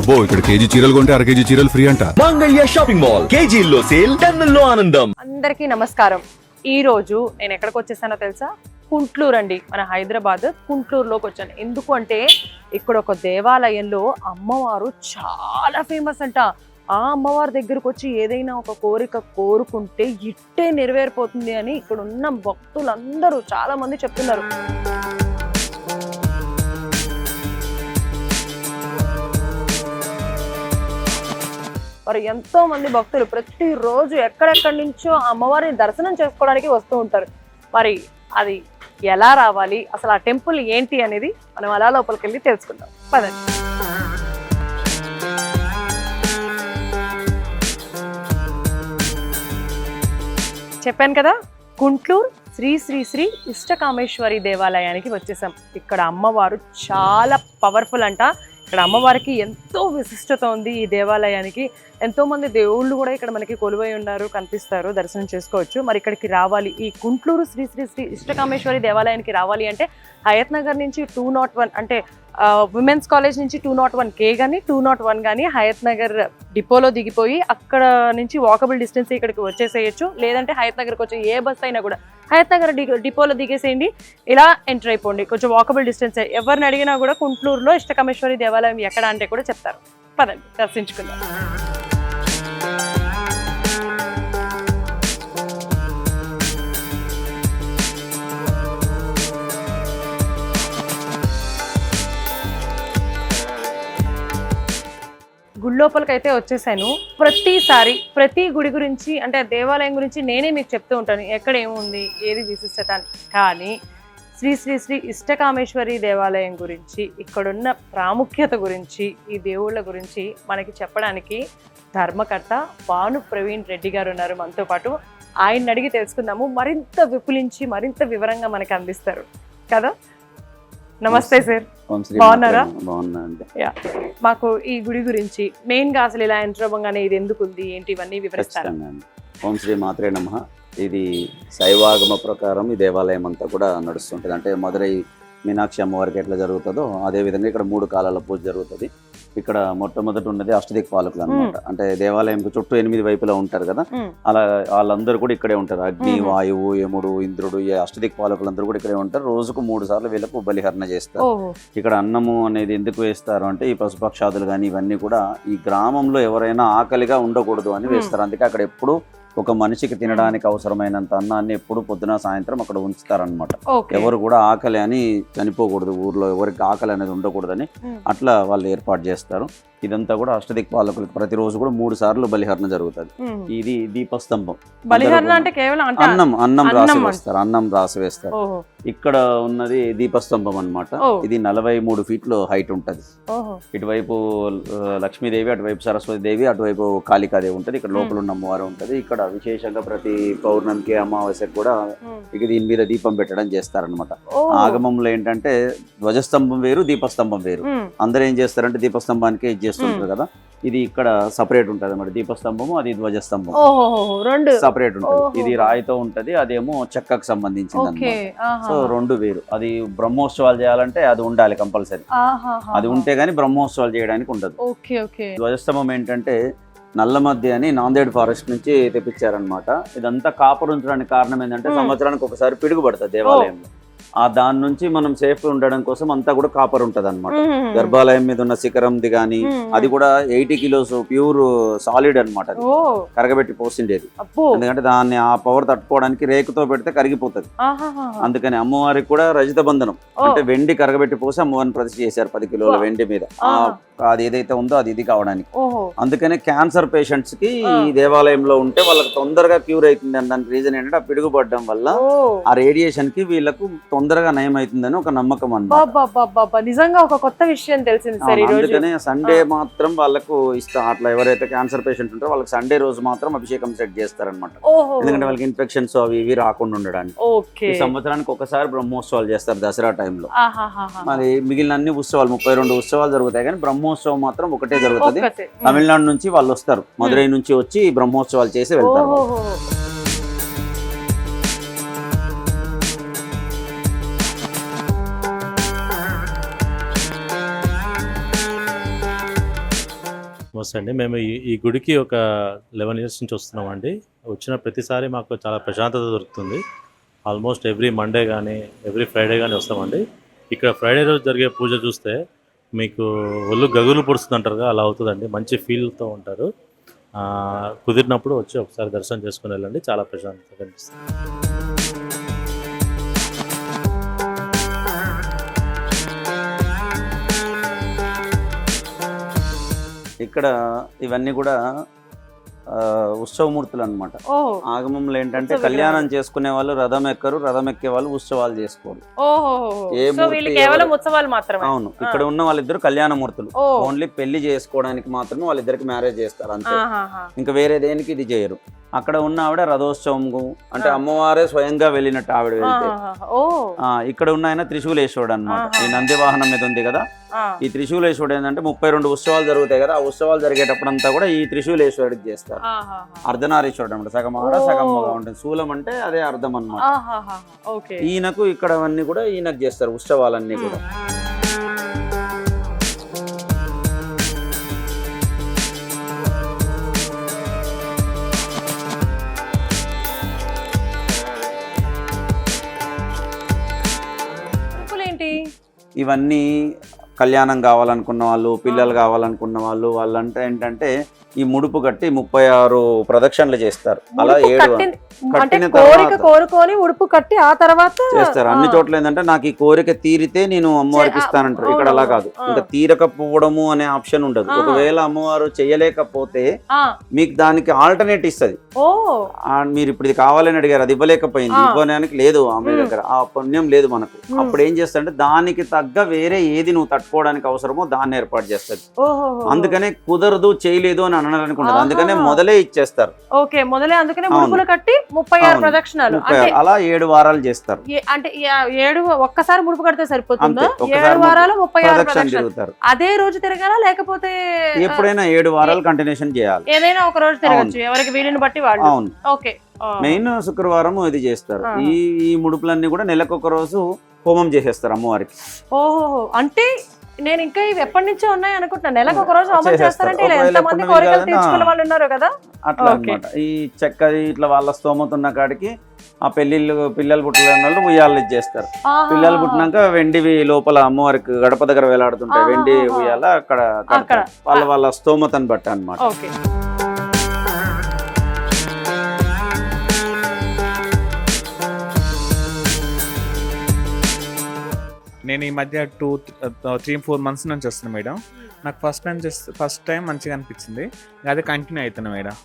అబ్బో ఇక్కడ కేజీ చీరలు కొంటే అర కేజీ చీరలు ఫ్రీ అంట. Mangalya shopping mall. కేజీల్లో సేల్ టన్నుల్లో ఆనందం. అందరికీ నమస్కారం. ఈ రోజు నేను ఎక్కడికి వచ్చేసానో తెలుసా? కుంట్లూరు అండి. మన హైదరాబాద్ కుంట్లూరులోకి వచ్చాను. ఎందుకు అంటే ఇక్కడ ఒక దేవాలయంలో అమ్మవారు చాలా ఫేమస్ అంట. ఆ అమ్మవారి దగ్గరకు వచ్చి ఏదైనా ఒక కోరిక కోరుకుంటే ఇట్టే నెరవేరిపోతుంది అని ఇక్కడ ఉన్న భక్తులందరూ చాలా మంది చెప్తున్నారు. మరి ఎంతో మంది భక్తులు ప్రతిరోజు ఎక్కడెక్కడి నుంచో అమ్మవారిని దర్శనం చేసుకోవడానికి వస్తూ ఉంటారు. మరి అది ఎలా రావాలి? అసలు ఆ టెంపుల్ ఏంటి అనేది మనం అలా లోపలికి వెళ్ళి తెలుసుకుందాం. పదండి. చెప్పాను కదా గుంట్లూరు శ్రీ శ్రీ శ్రీ ఇష్టకామేశ్వరి దేవాలయానికి వచ్చేసాం. ఇక్కడ అమ్మవారు చాలా పవర్ఫుల్ అంట. ఇక్కడ అమ్మవారికి ఎంతో విశిష్టత ఉంది ఈ దేవాలయానికి. ఎంతో మంది దేవుళ్ళు కూడా ఇక్కడ మనకి కొలువై ఉన్నారు కనిపిస్తారు దర్శనం చేసుకోవచ్చు. మరి ఇక్కడికి రావాలి ఈ గుంట్లూరు శ్రీ శ్రీ శ్రీ ఇష్టకామేశ్వరి దేవాలయానికి రావాలి అంటే హయత్ నగర్ నుంచి టూ నాట్ వన్ అంటే ఉమెన్స్ కాలేజ్ నుంచి టూ నాట్ వన్ కే కానీ టూ నాట్ వన్ కానీ హయత్ నగర్ డిపోలో దిగిపోయి అక్కడ నుంచి వాకబుల్ డిస్టెన్స్ ఇక్కడికి వచ్చేసేయచ్చు. లేదంటే హయత్ నగర్కి వచ్చే ఏ బస్ అయినా కూడా. హయత్ నగర్ డిపోలో దిగేసేయండి. ఇలా ఎంటర్ అయిపోండి. కొంచెం వాకబుల్ డిస్టెన్స్ ఎవరిని అడిగినా కూడా కుంట్లూరులో ఇష్టకమేశ్వరి దేవాలయం ఎక్కడ అంటే కూడా చెప్తారు. పదండి దర్శించుకుందాం. లోపలికైతే వచ్చేసాను. ప్రతిసారి ప్రతి గుడి గురించి అంటే ఆ దేవాలయం గురించి నేనే మీకు చెప్తూ ఉంటాను. ఎక్కడ ఏముంది ఏది విశిష్టత అని. కానీ శ్రీ శ్రీ శ్రీ ఇష్టకామేశ్వరి దేవాలయం గురించి ఇక్కడున్న ప్రాముఖ్యత గురించి ఈ దేవుళ్ళ గురించి మనకి చెప్పడానికి ధర్మకర్త భాను ప్రవీణ్ రెడ్డి గారు ఉన్నారు మనతో పాటు. ఆయన్ని అడిగి తెలుసుకుందాము. మరింత విపులించి మరింత వివరంగా మనకి అందిస్తారు. కదా? నమస్తే సార్. బాగున్నారా? బాగున్నా మాకు ఈ గుడి గురించి మెయిన్గా అసలు ఇలా ఎంటర్ అవ్వగానే ఇది ఎందుకు ఉంది ఏంటి ఇవన్నీ వివరిస్తారు? ఓం శ్రీ మాత్రే నమ. ఇది శైవాగమ ప్రకారం ఈ దేవాలయం అంతా కూడా నడుస్తుంటుంది. అంటే మదురై మీనాక్షి అమ్మవారికి ఎట్లా జరుగుతుందో అదే విధంగా ఇక్కడ మూడు కాలాల పూజ జరుగుతుంది. ఇక్కడ మొట్టమొదటి ఉన్నది అష్టదిక్ పాలకులు అన్నమాట. అంటే దేవాలయంకు చుట్టూ ఎనిమిది వైపులా ఉంటారు కదా. అలా వాళ్ళందరూ కూడా ఇక్కడే ఉంటారు. అగ్ని. వాయువు యముడు ఇంద్రుడు ఈ అష్టదిక్ పాలకులందరూ కూడా ఇక్కడే ఉంటారు. రోజుకు మూడు సార్లు వీళ్ళకు బలిహరణ చేస్తారు. ఇక్కడ అన్నము అనేది ఎందుకు వేస్తారు అంటే ఈ పశుపక్షాదులు కానీ ఇవన్నీ కూడా ఈ గ్రామంలో ఎవరైనా ఆకలిగా ఉండకూడదు అని. వేస్తారు. అందుకే అక్కడ ఎప్పుడు ఒక మనిషికి తినడానికి అవసరమైనంత అన్నాన్ని ఎప్పుడు పొద్దున సాయంత్రం అక్కడ ఉంచుతారనమాట ఎవరు కూడా ఆకలి అని చనిపోకూడదు ఊర్లో ఎవరికి ఆకలి అనేది ఉండకూడదని. అట్లా వాళ్ళు ఏర్పాటు చేస్తారు. ఇదంతా కూడా అష్టదిక్ పాలకులకు ప్రతిరోజు కూడా మూడు సార్లు బలిహరణ జరుగుతుంది. ఇది దీపస్తంభం. బలిహరణ అంటే కేవలం అన్నం అన్నం రాసి. వేస్తారు అన్నం రాసి వేస్తారు. ఇక్కడ ఉన్నది దీపస్తంభం అన్నమాట. ఓ. ఇది నలభై మూడు ఫీట్లు హైట్ ఉంటది. ఇటువైపు లక్ష్మీదేవి అటువైపు సరస్వతి దేవి అటువైపు కాళికాదేవి ఉంటుంది. ఇక్కడ లోపల ఉన్న అమ్మవారు ఉంటుంది. ఇక్కడ విశేషంగా ప్రతి పౌర్ణమికి అమావాస్యకి కూడా. ఇక దీని మీద దీపం పెట్టడం చేస్తారనమాట ఆగమంలో ఏంటంటే ధ్వజస్తంభం వేరు దీపస్తంభం వేరు. అందరూ ఏం చేస్తారంటే దీపస్తంభానికే చేస్తుంటారు కదా? ఇది ఇక్కడ సపరేట్ ఉంటుంది అన్నమాట. దీపస్తంభము అది ధ్వజస్తంభం రెండు. సపరేట్ ఉంటుంది. ఇది రాయితో ఉంటది అదేమో చెక్కకు సంబంధించింది. సో రెండు వేరు. అది బ్రహ్మోత్సవాలు చేయాలంటే అది ఉండాలి కంపల్సరీ. అది ఉంటే గానీ బ్రహ్మోత్సవాలు చేయడానికి ఉండదు. ధ్వజస్తంభం ఏంటంటే నల్లమద్ది అని నాందేడ్ ఫారెస్ట్ నుంచి తెప్పించారనమాట ఇదంతా కాపర్ ఉంచడానికి కారణం ఏంటంటే. సంవత్సరానికి ఒకసారి పిడుగు పడుతుంది దేవాలయంలో. ఆ దాని నుంచి మనం సేఫ్ ఉండడం కోసం అంతా కూడా కాపర్ ఉంటది అనమాట. గర్భాలయం మీద ఉన్న శిఖరంది కానీ. అది కూడా ఎయిటీ కిలోస్ ప్యూర్ సాలిడ్ అనమాట కరగబెట్టి పోసిండేది ఎందుకంటే దాన్ని ఆ పవర్ తట్టుకోవడానికి రేకుతో పెడితే కరిగిపోతుంది. అందుకని అమ్మవారికి కూడా రజిత బంధనం. అంటే వెండి కరగబెట్టి పోసి అమ్మవారిని ప్రతిష్ఠ చేశారు పది కిలోల. వెండి మీద ఆ. అది ఏదైతే ఉందో అది ఇది కావడానికి. అందుకనే క్యాన్సర్ పేషెంట్స్కి. ఈ దేవాలయంలో ఉంటే వాళ్ళకి తొందరగా క్యూర్ అవుతుంది అని దానికి రీజన్ ఏంటంటే ఆ పిడుగుపడడం వల్ల ఆ రేడియేషన్కి వీళ్ళకు తొందరగా నయం అవుతుందని ఒక నమ్మకం అన్నమాట. నిజంగా ఒక కొత్త విషయం తెలిసింది సార్ ఈ అవును, రోజు అందుకనే సండే. మాత్రం వాళ్ళకు ఇష్టం. అట్లా ఎవరైతే క్యాన్సర్ పేషెంట్ ఉంటారో వాళ్ళకి సండే రోజు మాత్రం అభిషేకం సెట్ చేస్తారనమాట ఎందుకంటే వాళ్ళకి ఇన్ఫెక్షన్స్ అవి ఇవి రాకుండా ఉండడానికి. ఈ సంవత్సరానికి ఒకసారి బ్రహ్మోత్సవాలు చేస్తారు దసరా టైంలో. మరి మిగిలిన అన్ని ఉత్సవాలు ముప్పై రెండు ఉత్సవాలు జరుగుతాయి కానీ బ్రహ్మోత్సవం మాత్రం ఒకటే జరుగుతుంది. తమిళనాడు నుంచి వాళ్ళు వస్తారు. మదురై నుంచి వచ్చి ఈ బ్రహ్మోత్సవాలు చేసి వెళ్తారు. నమస్తే అండి. మేము ఈ ఈ గుడికి ఒక లెవెన్ ఇయర్స్ నుంచి వస్తున్నామండి. వచ్చిన ప్రతిసారి మాకు చాలా ప్రశాంతత దొరుకుతుంది. ఆల్మోస్ట్ ఎవ్రీ మండే కానీ ఎవ్రీ ఫ్రైడే కానీ వస్తామండి. ఇక్కడ ఫ్రైడే రోజు జరిగే పూజ చూస్తే మీకు ఒళ్ళు గగులు పొడుస్తుంది అంటారుగా అలా అవుతుందండి. మంచి ఫీల్తో ఉంటారు. కుదిరినప్పుడు వచ్చి ఒకసారి దర్శనం చేసుకుని వెళ్ళండి. చాలా ప్రశాంతత అనిపిస్తుంది. ఇక్కడ ఇవన్నీ కూడా ఉత్సవమూర్తులు అనమాట ఆగమంలో ఏంటంటే కళ్యాణం చేసుకునే వాళ్ళు రథం ఎక్కరు రథం ఎక్కే వాళ్ళు ఉత్సవాలు చేసుకోరు. ఏ ఉత్సవాలు మాత్రమే. అవును. ఇక్కడ ఉన్న వాళ్ళిద్దరు కళ్యాణమూర్తులు ఓన్లీ పెళ్ళి చేసుకోవడానికి మాత్రమే వాళ్ళిద్దరికి మ్యారేజ్ చేస్తారు అంతే. ఇంకా వేరే దేనికి ఇది చేయరు. అక్కడ ఉన్న ఆవిడ రథోత్సవంకు అంటే. అమ్మవారే స్వయంగా వెళ్ళినట్టు ఆవిడ వెళ్తే. ఇక్కడ ఉన్న ఆయన త్రిశూలేశ్వరుడు అనమాట. ఈ నంది వాహనం మీద ఉంది కదా. ఈ త్రిశూలేశ్వరుడు ఏంటంటే ముప్పై రెండు ఉత్సవాలు జరుగుతాయి కదా. ఆ ఉత్సవాలు జరిగేటప్పుడంతా కూడా ఈ త్రిశూలేశ్వరుడికి చేస్తారు. అర్ధనారీశ్వరుడు అనమాట సగం ఆడ. సగం మగ ఉంటుంది. శూలం అంటే అదే అర్థం. ఓకే. ఈయనకు ఇక్కడ అవన్నీ కూడా ఈయనకు చేస్తారు ఉత్సవాలన్నీ కూడా. ఇవన్నీ కళ్యాణం కావాలనుకున్న వాళ్ళు పిల్లలు కావాలనుకున్న వాళ్ళు వాళ్ళంటే ఏంటంటే ఈ ముడుపు కట్టి ముప్పై ఆరు ప్రదక్షిణలు చేస్తారు. అలా ఏడు అంటే కోరిక కోరుకొని ఉడుపు కట్టి ఆ తర్వాత చేస్తారు అన్ని. చోట్ల ఏంటంటే నాకు ఈ కోరిక తీరితే నేను అమ్మవారికి ఇస్తానంటారు ఇక్కడ అలా కాదు. ఇంకా తీరకపోవడము అనే ఆప్షన్ ఉండదు. ఒకవేళ అమ్మవారు చేయలేకపోతే. మీకు దానికి ఆల్టర్నేట్ ఇస్తుంది మీరు ఇప్పుడు ఇది కావాలని అడిగారు అది ఇవ్వలేకపోయింది. ఇవ్వడానికి లేదు ఆమె. దగ్గర ఆ పుణ్యం లేదు మనకు. అప్పుడు ఏం చేస్తాడంటే దానికి తగ్గ వేరే ఏది నువ్వు తట్టుకోవడానికి అవసరమో దాన్ని ఏర్పాటు చేస్తుంది అందుకనే కుదరదు చేయలేదు అని అనడానికి ఉండదు. అందుకనే మొదలే ఇచ్చేస్తారు ఓకే మొదలే అందుకనే. ముడుపులు కట్టి ముప్పై ఆరు. ప్రదక్షిణాలు. అలా ఏడు వారాలు చేస్తారు. అంటే ఏడు ఒక్కసారి ముడుపు కడితే సరిపోతుందా? ఏడు. వారాలు ముప్పై ఆరు ప్రదక్షిణ ప్రదక్షిణాలు. అదే రోజు తిరగాలా లేకపోతే ఎప్పుడైనా ఏడు వారాలు కంటిన్యూషన్ చేయాలి. ఏదైనా ఒక రోజు తిరగచ్చు. ఎవరికి వీలుని బట్టి వాళ్ళు. అవును. ఓకే. మెయిన్ శుక్రవారం ఇది చేస్తారు. ఈ ఈ ముడుపులన్నీ కూడా నెలకొక రోజు హోమం చేసేస్తారు అమ్మవారికి. ఓహో అంటే నేను ఇంకా ఇవి ఎప్పటి నుంచో ఉన్నాయి అనుకుంటున్నా నెలకు ఒక రోజు చేసేస్తారు. చేస్తారంటే ఇలా ఎంతమంది కోరికలు తీర్చుకున్న వాళ్ళు ఉన్నారు కదా అట్లా ఓకే. అన్నమాట ఈ చెక్క ఇట్లా వాళ్ళ స్తోమత ఉన్న కాడికి ఆ పెళ్ళిళ్ళు పిల్లలు పుట్టిన వాళ్ళు ఉయ్యాలు ఇచ్చేస్తారు. పిల్లలు పుట్టినాక వెండివి లోపల అమ్మవారికి గడప దగ్గర వేలాడుతుంటాయి. వెండి ఉయ్యాల అక్కడ. వాళ్ళ వాళ్ళ స్తోమతను బట్టి అన్నమాట నేను ఈ మధ్య టూ త్రీ ఫోర్ మంత్స్ నుంచి వస్తున్నాను మేడం. నాకు first time just first time మంచిగా అనిపించింది. అదే కంటిన్యూ అవుతున్నా మేడం.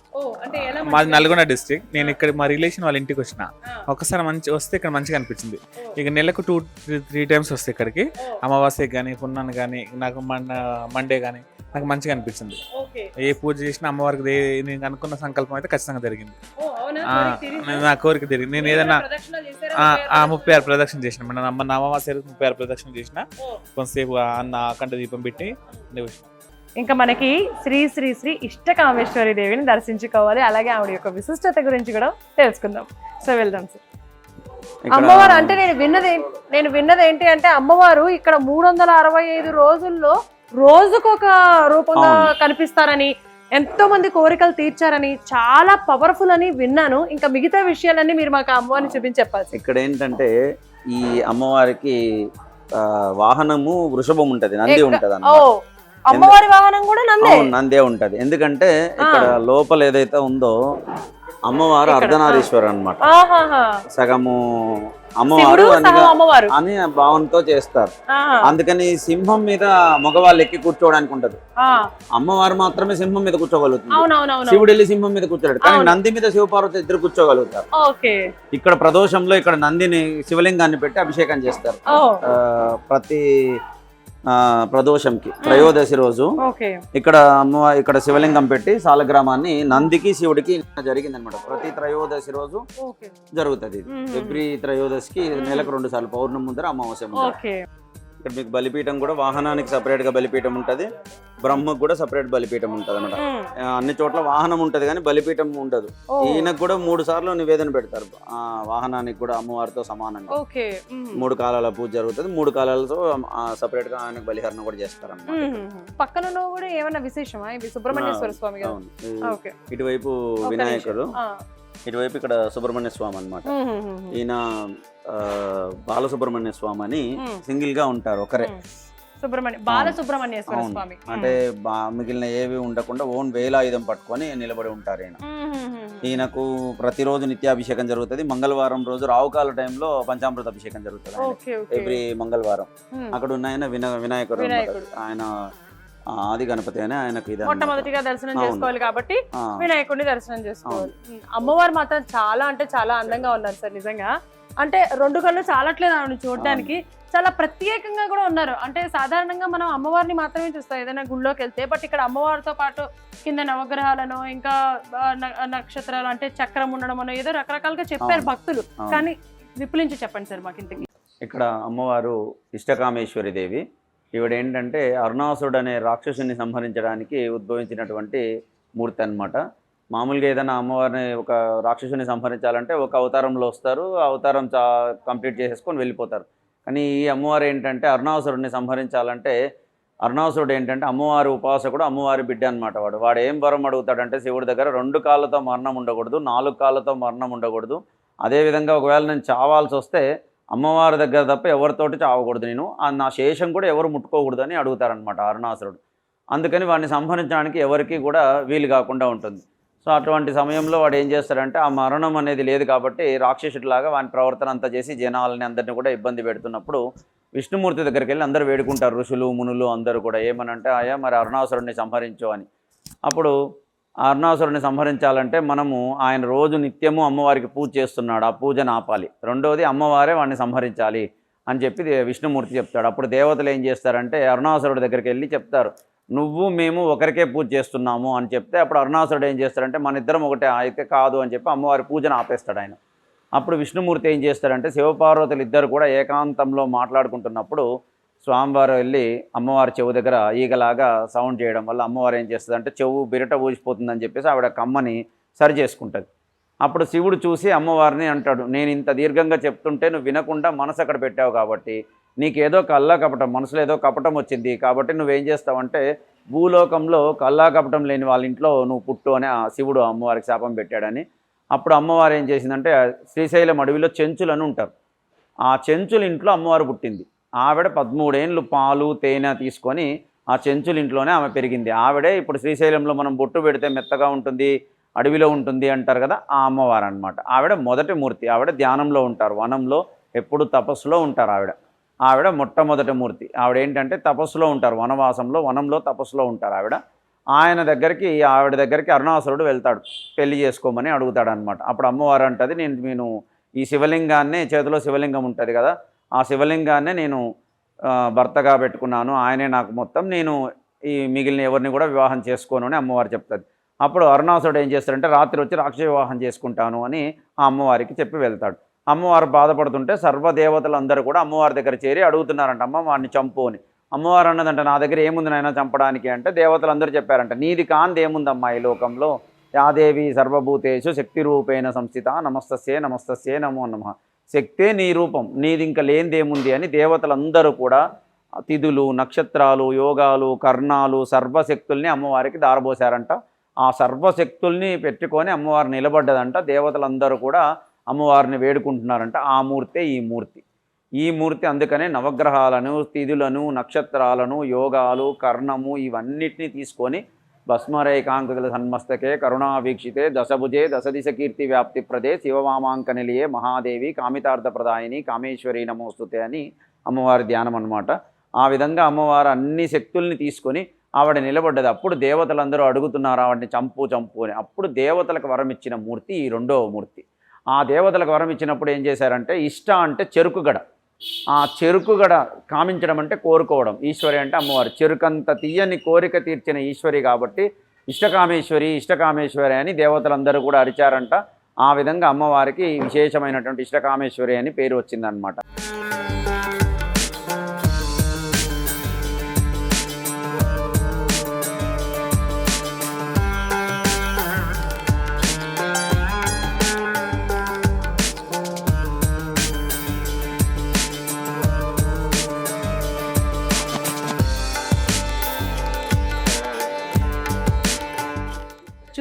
మాది నల్గొండ డిస్ట్రిక్ట్ నేను ఇక్కడ మా రిలేషన్ వాళ్ళ ఇంటికి వచ్చిన. ఒకసారి మంచి వస్తే ఇక్కడ మంచిగా అనిపించింది. ఇక నెలకు టూ త్రీ టైమ్స్ వస్తే ఇక్కడికి. ఓ, అమావాస్యకి కానీ పున్నాను కానీ నాకు మన మండే కానీ నాకు మంచిగా అనిపించింది. ఏ పూజ చేసినా అమ్మవారికి నేను అనుకున్న సంకల్పం అయితే ఖచ్చితంగా జరిగింది. నా కోరిక జరిగింది నేను ఏదైనా ప్రదక్షిణాలు చేశారా? ఆ, ముప్పై ఆరు ప్రదక్షిణ చేసిన మన అమ్మ అమావాస్య రోజు ముప్పై ఆరు ప్రదక్షిణ చేసిన. కొంతసేపు అన్న అఖండ దీపం పెట్టి. ఇంకా మనకి శ్రీ శ్రీ శ్రీ ఇష్టకామేశ్వరి దేవిని దర్శించుకోవాలి అలాగే ఆవిడ యొక్క విశిష్టత గురించి కూడా తెలుసుకుందాం సో వెళ్దాం సార్ అమ్మవారు అంటే నేను విన్నది నేను విన్నది ఏంటి అంటే అమ్మవారు ఇక్కడ మూడు వందల అరవై ఐదు రోజుల్లో రోజుకొక రూపంగా. కనిపిస్తారని ఎంతో మంది కోరికలు తీర్చారని చాలా పవర్ఫుల్ అని విన్నాను. ఇంకా మిగతా విషయాలన్నీ మీరు మాకు అమ్మవారిని చూపించి చెప్పాలి సార్. ఇక్కడ ఏంటంటే ఈ అమ్మవారికి వాహనము వృషభం ఉంటది నంది ఉంటది అమ్మవారి వాహనం కూడా నందే? నందే ఉంటది. ఎందుకంటే ఇక్కడ లోపల ఏదైతే ఉందో అమ్మవారు అర్ధనారీశ్వరు అన్నమాట. ఆహాహా. సగము అమ్మవారు అని భావంతో చేస్తారు. అందుకని సింహం మీద మగవాళ్ళు ఎక్కి కూర్చోవడానికి ఉంటది. అమ్మవారు మాత్రమే సింహం మీద కూర్చోగలుగుతుంది. శివుడు వెళ్ళి సింహం మీద కూర్చోడు. కానీ. నంది మీద శివపార్వతి ఇద్దరు కూర్చోగలుగుతారు. ఇక్కడ ప్రదోషంలో ఇక్కడ నందిని శివలింగాన్ని పెట్టి అభిషేకం చేస్తారు. ప్రతి ప్రదోషంకి త్రయోదశి రోజు. ఇక్కడ అమ్మ ఇక్కడ శివలింగం పెట్టి సాలగ్రామాన్ని నందికి శివుడికి జరిగింది అనమాట ప్రతి త్రయోదశి రోజు జరుగుతుంది ఇది. ఎవ్రీ త్రయోదశికి. నెలకు రెండు సార్లు పౌర్ణమి ముందర అమావాస్య ముందర. ఇక్కడ మీకు బలిపీఠం కూడా వాహనానికి సపరేట్గా బలిపీఠం ఉంటుంది. బ్రహ్మకు కూడా సపరేట్ బలిపీఠం ఉంటుంది అనమాట. అన్ని చోట్ల వాహనం ఉంటుంది కానీ బలిపీఠం ఉండదు. ఈయనకు కూడా మూడు సార్లు నివేదన పెడతారు. ఆ వాహనానికి కూడా అమ్మవారితో సమానంగా. మూడు కాలాల పూజ జరుగుతుంది. మూడు కాలాలతో సపరేట్గా ఆయనకు బలిహరణ కూడా చేస్తారు. పక్కన కూడా ఏమన్నా విశేషమా? ఇవి సుబ్రహ్మణ్యేశ్వర స్వామి ఇటువైపు వినాయకుడు. ఇటువైపు ఇక్కడ సుబ్రహ్మణ్య స్వామి మ్మ్. ఈయన బాలసుబ్రహ్మణ్య స్వామి అని. సింగిల్గా ఉంటారు ఒకరే. సుబ్రహ్మణ్య. స్వామి అంటే మిగిలిన ఏవి ఉండకుండా ఓన్ వేలాయుధం పట్టుకొని నిలబడి ఉంటారు ఈయన. ఈయనకు ప్రతిరోజు నిత్యాభిషేకం జరుగుతుంది మంగళవారం రోజు రావుకాల టైంలో పంచామృత అభిషేకం జరుగుతుంది ఎవ్రీ మంగళవారం. అక్కడ ఉన్న ఆయన విన వినాయకుడు. ఆయన ఆది గణపతి అని ఆయనకు ఇది. మొట్టమొదటిగా దర్శనం. చేసుకోవాలి కాబట్టి వినాయకుడిని దర్శనం చేసుకోవాలి అమ్మవారు మాత్రం చాలా అంటే చాలా అందంగా ఉన్నారు సార్ నిజంగా అంటే రెండు కళ్ళు చాలట్లేదు ఆవిడ చూడడానికి. చాలా ప్రత్యేకంగా కూడా ఉన్నారు. అంటే సాధారణంగా మనం అమ్మవారిని మాత్రమే చూస్తాం ఏదైనా గుళ్ళోకి వెళ్తే. బట్ ఇక్కడ అమ్మవారితో పాటు కింద నవగ్రహాలను ఇంకా నక్షత్రాలు అంటే చక్రం ఉండడం అనో ఏదో రకరకాలుగా చెప్పారు. భక్తులు. కానీ విపులించి చెప్పండి సార్ మాకు ఇంతకి. ఇక్కడ అమ్మవారు ఇష్టకామేశ్వరి దేవి. ఈవిడ ఏంటంటే అరుణాసురుడు అనే రాక్షసుని సంహరించడానికి ఉద్భవించినటువంటి మూర్తి అన్నమాట. మామూలుగా ఏదైనా అమ్మవారిని ఒక రాక్షసుని సంహరించాలంటే ఒక అవతారంలో వస్తారు అవతారం చా కంప్లీట్ చేసేసుకొని వెళ్ళిపోతారు. కానీ ఈ అమ్మవారు ఏంటంటే అరుణాసురుడిని సంహరించాలంటే అరుణాసురుడు ఏంటంటే అమ్మవారి ఉపాసకుడు అమ్మవారి బిడ్డ అనమాట వాడు. వాడు ఏం వరం అడుగుతాడంటే శివుడి దగ్గర రెండు కాళ్ళతో మరణం ఉండకూడదు నాలుగు కాళ్ళతో మరణం ఉండకూడదు. అదేవిధంగా ఒకవేళ నేను చావాల్సి వస్తే అమ్మవారి దగ్గర తప్ప ఎవరితోటి చావకూడదు నేను. ఆ నా శేషం కూడా ఎవరు ముట్టుకోకూడదు అని అడుగుతారనమాట అరుణాసురుడు. అందుకని వాడిని సంహరించడానికి ఎవరికి కూడా వీలు కాకుండా ఉంటుంది. సో అటువంటి సమయంలో వాడు ఏం చేస్తాడంటే ఆ మరణం అనేది లేదు కాబట్టి రాక్షసుడిలాగా వాని ప్రవర్తన అంతా చేసి జనాలని అందరినీ కూడా ఇబ్బంది పెడుతున్నప్పుడు విష్ణుమూర్తి దగ్గరికి వెళ్ళి అందరూ వేడుకుంటారు. ఋషులు మునులు అందరూ కూడా ఏమనంటే ఆయా మరి అరుణాసురుడిని సంహరించు అని. అప్పుడు ఆ అరుణాసురుడిని సంహరించాలంటే మనము ఆయన రోజు నిత్యము అమ్మవారికి పూజ చేస్తున్నాడు. ఆ పూజను ఆపాలి. రెండోది అమ్మవారే వాడిని సంహరించాలి అని చెప్పి విష్ణుమూర్తి చెప్తాడు. అప్పుడు దేవతలు ఏం చేస్తారంటే అరుణాసురుడి దగ్గరికి వెళ్ళి చెప్తారు. నువ్వు మేము ఒకరికే పూజ చేస్తున్నాము అని చెప్తే అప్పుడు అరుణాసురుడు ఏం చేస్తాడంటే మన ఇద్దరం ఒకటే అయితే కాదు అని చెప్పి అమ్మవారి పూజను ఆపేస్తాడు ఆయన. అప్పుడు విష్ణుమూర్తి ఏం చేస్తాడంటే శివపార్వతులు ఇద్దరు కూడా ఏకాంతంలో మాట్లాడుకుంటున్నప్పుడు స్వామివారు వెళ్ళి అమ్మవారి చెవు దగ్గర ఈగలాగా సౌండ్ చేయడం వల్ల అమ్మవారు ఏం చేస్తుంది అంటే చెవు బిరట ఊసిపోతుందని చెప్పేసి ఆవిడ కమ్మని సరి చేసుకుంటుంది. అప్పుడు శివుడు చూసి అమ్మవారిని అంటాడు. నేను ఇంత దీర్ఘంగా చెప్తుంటే నువ్వు వినకుండా మనసు అక్కడ పెట్టావు కాబట్టి నీకేదో కల్లా కపటం మనసులో ఏదో కపటం వచ్చింది కాబట్టి నువ్వేం చేస్తావంటే భూలోకంలో కల్లా కపటం లేని వాళ్ళ ఇంట్లో నువ్వు పుట్టు అని ఆ శివుడు అమ్మవారికి శాపం పెట్టాడని. అప్పుడు అమ్మవారు ఏం చేసిందంటే శ్రీశైలం అడవిలో చెంచులు అని ఉంటారు. ఆ చెంచుల ఇంట్లో అమ్మవారు పుట్టింది. ఆవిడ పదమూడేళ్ళు పాలు తేనె తీసుకొని ఆ చెంచుల ఇంట్లోనే ఆమె పెరిగింది. ఆవిడే ఇప్పుడు శ్రీశైలంలో మనం బొట్టు పెడితే మెత్తగా ఉంటుంది అడవిలో ఉంటుంది అంటారు కదా ఆ అమ్మవారు అనమాట ఆవిడ మొదటి మూర్తి. ఆవిడ ధ్యానంలో ఉంటారు. వనంలో ఎప్పుడు తపస్సులో ఉంటారు ఆవిడ. ఆవిడ మొట్టమొదటి మూర్తి. ఆవిడ ఏంటంటే తపస్సులో ఉంటారు. వనవాసంలో వనంలో తపస్సులో ఉంటారు ఆవిడ. ఆయన దగ్గరికి ఆవిడ దగ్గరికి అరుణాసురుడు వెళ్తాడు. పెళ్ళి చేసుకోమని అడుగుతాడు అనమాట అప్పుడు అమ్మవారు అంటది నేను నేను ఈ శివలింగాన్నే చేతిలో శివలింగం ఉంటుంది కదా ఆ శివలింగాన్నే నేను భర్తగా పెట్టుకున్నాను. ఆయనే నాకు మొత్తం నేను ఈ మిగిలిన ఎవరిని కూడా వివాహం చేసుకోను అని అమ్మవారు చెప్తుంది అప్పుడు అరుణాసుడు ఏం చేస్తాడంటే రాత్రి వచ్చి రాక్షస వివాహం చేసుకుంటాను అని ఆ అమ్మవారికి చెప్పి వెళ్తాడు. అమ్మవారు బాధపడుతుంటే సర్వదేవతలందరూ కూడా అమ్మవారి దగ్గర చేరి అడుగుతున్నారంట అమ్మ వాడిని చంపు అని. అమ్మవారు అన్నదంట నా దగ్గర ఏముంది నాయన చంపడానికి? అంటే దేవతలందరూ చెప్పారంట నీది కాంది ఏముందమ్మా ఈ లోకంలో? యాదేవి సర్వభూతేషు శక్తి రూపేణ సంస్థిత నమస్తస్యే నమస్తస్యే నమో నమ. శక్తే నీ రూపం నీది ఇంకా లేనిదేముంది అని దేవతలందరూ కూడా తిథులు నక్షత్రాలు యోగాలు కర్ణాలు సర్వశక్తుల్ని అమ్మవారికి దారబోసారంట. ఆ సర్వశక్తుల్ని పెట్టుకొని అమ్మవారు నిలబడ్డదంట. దేవతలందరూ కూడా అమ్మవారిని వేడుకుంటున్నారంట. ఆ మూర్తే ఈ మూర్తి. ఈ మూర్తి అందుకనే నవగ్రహాలను తిథులను నక్షత్రాలను యోగాలు కర్ణము ఇవన్నిటిని తీసుకొని భస్మరేకాంకుల సన్మస్తకే కరుణావీక్షితే దశభుజే దశదిశ కీర్తి వ్యాప్తి ప్రదే శివవామాంక నిలియే మహాదేవి కామితార్థ ప్రదాయిని కామేశ్వరి నమోస్తుతే అని అమ్మవారి ధ్యానం అనమాట ఆ విధంగా అమ్మవారు అన్ని శక్తుల్ని తీసుకొని ఆవిడ నిలబడ్డది. అప్పుడు దేవతలందరూ అడుగుతున్నారు ఆవిడని చంపు చంపు అని. అప్పుడు దేవతలకు వరం ఇచ్చిన మూర్తి ఈ రెండవ మూర్తి. ఆ దేవతలకు వరం ఇచ్చినప్పుడు ఏం చేశారంటే ఇష్ట అంటే చెరుకుగడ ఆ చెరుకుగడ కామించడం అంటే కోరుకోవడం. ఈశ్వరి అంటే అమ్మవారు. చెరుకంత తీయని కోరిక తీర్చిన ఈశ్వరి కాబట్టి ఇష్టకామేశ్వరి ఇష్టకామేశ్వరి అని దేవతలందరూ కూడా అరిచారంట. ఆ విధంగా అమ్మవారికి విశేషమైనటువంటి ఇష్టకామేశ్వరి అని పేరు వచ్చిందనమాట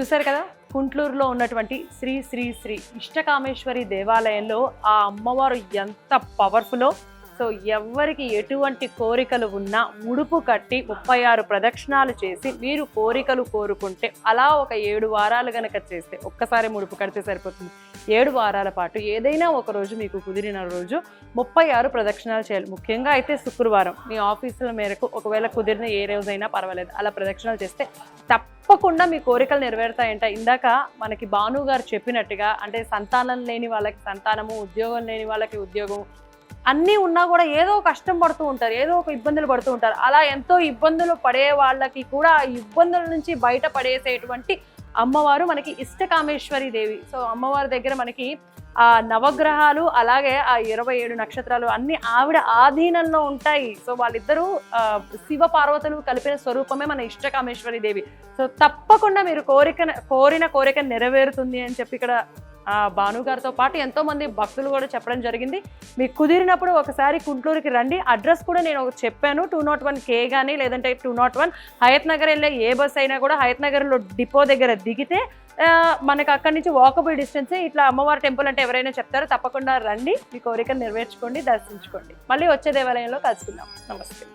చూశారు కదా? కుంట్లూరులో ఉన్నటువంటి శ్రీ శ్రీ శ్రీ ఇష్టకామేశ్వరి దేవాలయంలో ఆ అమ్మవారు ఎంత పవర్ఫుల్లో సో ఎవరికి ఎటువంటి కోరికలు ఉన్నా ముడుపు కట్టి ముప్పై ఆరు ప్రదక్షిణాలు చేసి మీరు కోరికలు కోరుకుంటే అలా ఒక ఏడు వారాలు గనక చేస్తే ఒక్కసారి ముడుపు కడితే సరిపోతుంది. ఏడు వారాల పాటు ఏదైనా ఒక రోజు మీకు కుదిరిన రోజు ముప్పై ఆరు ప్రదక్షిణాలు చేయాలి. ముఖ్యంగా అయితే శుక్రవారం మీ ఆఫీసుల మేరకు ఒకవేళ కుదిరిన ఏ రోజైనా పర్వాలేదు. అలా ప్రదక్షిణాలు చేస్తే తప్పకుండా మీ కోరికలు నెరవేరుతాయంట. ఇందాక మనకి భాను గారు చెప్పినట్టుగా అంటే సంతానం లేని వాళ్ళకి సంతానము ఉద్యోగం లేని వాళ్ళకి ఉద్యోగం అన్నీ ఉన్నా కూడా ఏదో కష్టం పడుతూ ఉంటారు ఏదో ఒక ఇబ్బందులు పడుతూ ఉంటారు. అలా ఎంతో ఇబ్బందులు పడే వాళ్ళకి కూడా ఆ ఇబ్బందుల నుంచి బయట పడేసేటువంటి అమ్మవారు మనకి ఇష్టకామేశ్వరి దేవి. సో అమ్మవారి దగ్గర మనకి ఆ నవగ్రహాలు అలాగే ఆ ఇరవై ఏడు నక్షత్రాలు అన్ని ఆవిడ ఆధీనంలో ఉంటాయి. సో వాళ్ళిద్దరూ ఆ, శివ పార్వతులు కలిపిన స్వరూపమే మన ఇష్టకామేశ్వరి దేవి. సో తప్పకుండా మీరు కోరిక కోరిన కోరిక నెరవేరుతుంది అని చెప్పి ఇక్కడ భానుగారితో పాటు ఎంతో మంది భక్తులు కూడా చెప్పడం జరిగింది. మీకు కుదిరినప్పుడు ఒకసారి కుంట్లూరుకి రండి. అడ్రస్ కూడా నేను చెప్పాను. టూ నాట్ వన్ కే కానీ లేదంటే two not one Hayathnagar వెళ్ళే ఏ బస్ అయినా కూడా హయత్ నగర్లో డిపో దగ్గర దిగితే మనకు అక్కడి నుంచి వాకబుల్ డిస్టెన్స్ ఇట్లా అమ్మవారి టెంపుల్ అంటే ఎవరైనా చెప్తారో తప్పకుండా రండి. మీ కోరికను నెరవేర్చుకోండి దర్శించుకోండి. మళ్ళీ వచ్చే దేవాలయంలో కలుసుకుందాం. నమస్తే.